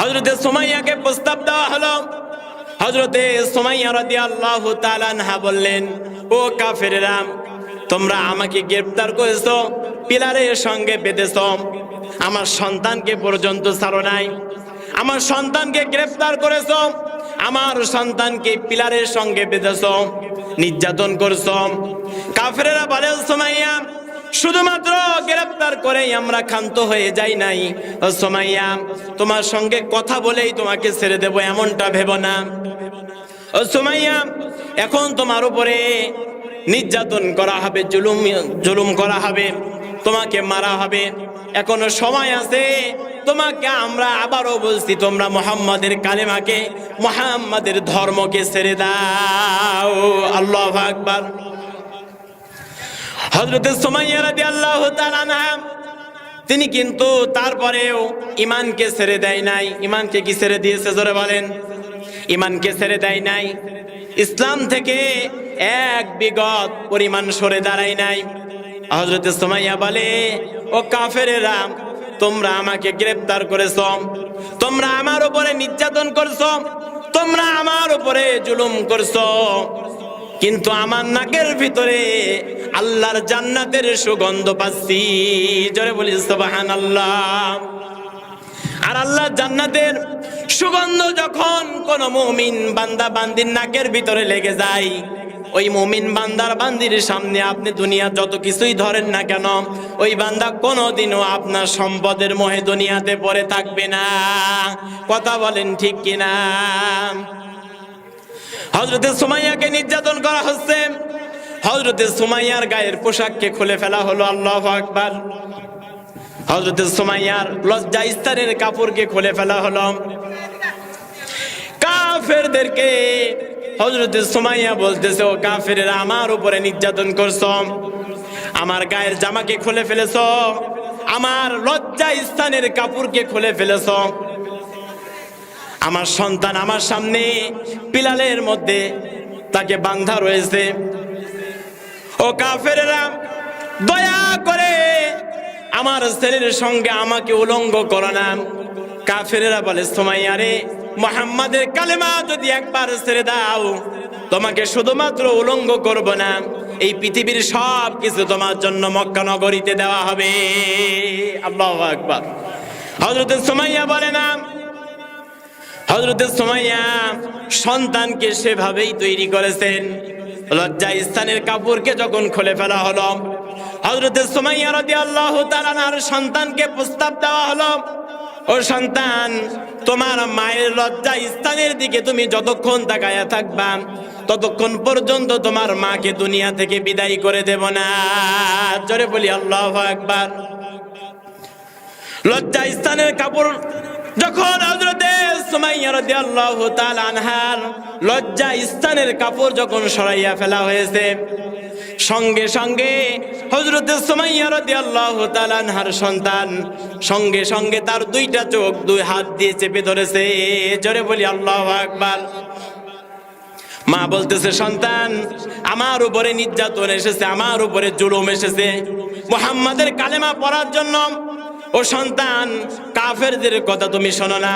হজরতে সোমাইয়াকে প্রস্তাব দেওয়া হলো। হজরতে সোমাইয়া রাদি আল্লাহ তালানহা বললেন, ও কাফেরেরা, তোমরা আমাকে গ্রেপ্তার করেছ, পিলারের সঙ্গে বেঁধেছ। আমার সন্তানকে পর্যন্ত ছাড়ো নাই। আমার সন্তানকে গ্রেফতার করেছ। আমার সন্তানকে পিলারের সঙ্গে বেঁধেছ, নির্যাতন করছ। কাফেরেরা বলে, সোমাইয়া শুধুমাত্র গ্রেফতার করেই আমরা ক্ষান্ত হয়ে যাই নাই। সোমাইয়া, তোমার সঙ্গে কথা বলেই তোমাকে ছেড়ে দেব এমনটা ভেব না। সোমাইয়া, এখন তোমার উপরে নির্যাতন করা হবে, জুলুম জুলুম করা হবে, তোমাকে মারা হবে। এখনও সময় আছে, তোমাকে আমরা আবারও বলছি, তোমরা মোহাম্মদের কালেমাকে, মোহাম্মদের ধর্মকে ছেড়ে দাও। আল্লাহ আকবার। হজরতের সোমাইয়া রাদি আল্লাহ তিনি কিন্তু তারপরেও ইমানকে ছেড়ে দেয় নাই। ইমানকে কি ছেড়ে দিয়েছে? জোরে বলেন। ইমানকে ছেড়ে দেয় নাই। ইসলাম থেকে এক বিগত পরিমাণ সরে দাঁড়ায় নাই। হজরতে সোমাইয়া বলে, ও কাফেরেরা, তোমরা আমাকে গ্রেফতার করেছ। তোমরা আমার উপরে নির্যাতন করছ। তোমরা আমার উপরে জুলুম করছ। কিন্তু আমার নাকের ভিতরে আল্লাহর জান্নাতের সুগন্ধ পাচ্ছি। জোরে বলি সুবাহান আল্লাহ আর আল্লাহ জান্নাতের সুগন্ধ যখন কোন মুমিন বান্দা বান্দির নাকের ভিতরে লেগে যায়, ওই মুমিন বান্দার বান্দির সামনে আপনি দুনিয়া যত কিছুই ধরেন না কেন, ওই বান্দা কোনোদিনও আপনার সম্পদের মোহে দুনিয়াতে পড়ে থাকবে না। কথা বলেন ঠিক কিনা? হজরতে সুমাইয়াকে নির্যাতন করা হচ্ছে। হজরতে সুমাইয়ার গায়ের পোশাককে খুলে ফেলা হলো, আল্লাহ আকবার। হজরতে সুমাইয়ার লজ্জা ইস্তারের কাপড়কে খুলে ফেলা হলো। কাফেরদেরকে হজরতে সুমাইয়া বলতেছে, ও কাফেরেরা, আমার উপরে নির্যাতন করছ। আমার গায়ের জামাকে খুলে ফেলেছ। আমার লজ্জা স্থানের কাপড়কে খুলে ফেলেছ। আমার সন্তান আমার সামনে পিলালের মধ্যে তাকে বান্ধা রয়েছে। ও কাফেরেরা, দয়া করে আমার ছেলের সঙ্গে আমাকে উলঙ্গ করো না। কাফেরেরা বলে, সোমাইয়া রে, মোহাম্মদের কালেমা যদি একবার ছেড়ে দাও, তোমাকে শুধুমাত্র উলঙ্গ করব না, এই পৃথিবীর সব কিছু তোমার জন্য মক্কা নগরীতে দেওয়া হবে। আল্লাহ আকবার। হজরত সোমাইয়া বলে না হজরত সোমাইয়া সন্তানকে সেভাবেই তৈরি করেছেন। লজ্জা স্থানের কাপড়কে যখন খুলে ফেলা হলো হজরত সোমাইয়া রাদি আল্লাহ তালানার সন্তানকে প্রস্তাব দেওয়া হলো, ও সন্তান, তোমার মায়ের লজ্জা স্থানের দিকে তুমি যতক্ষণ তাকায়া থাকবা, ততক্ষণ পর্যন্ত তোমার মাকে দুনিয়া থেকে বিদায় করে দেব না। জোরে বলি, আল্লাহ একবার লজ্জা স্থানের কাপড় যখন লজ্জা স্থানের কাপড় যখন সরাইয়া ফেলা হয়েছে, সঙ্গে সঙ্গে সন্তান সঙ্গে সঙ্গে তার দুইটা চোখ, দুই হাত দিয়ে চেপে ধরেছে। জোরে বলি মা বলতেছে, সন্তান, আমার উপরে নির্যাতন এসেছে, আমার উপরে জুলুম এসেছে। মোহাম্মদের কালেমা পড়ার জন্য, ও সন্তান, কাফেরদের কথা তুমি শোনো না।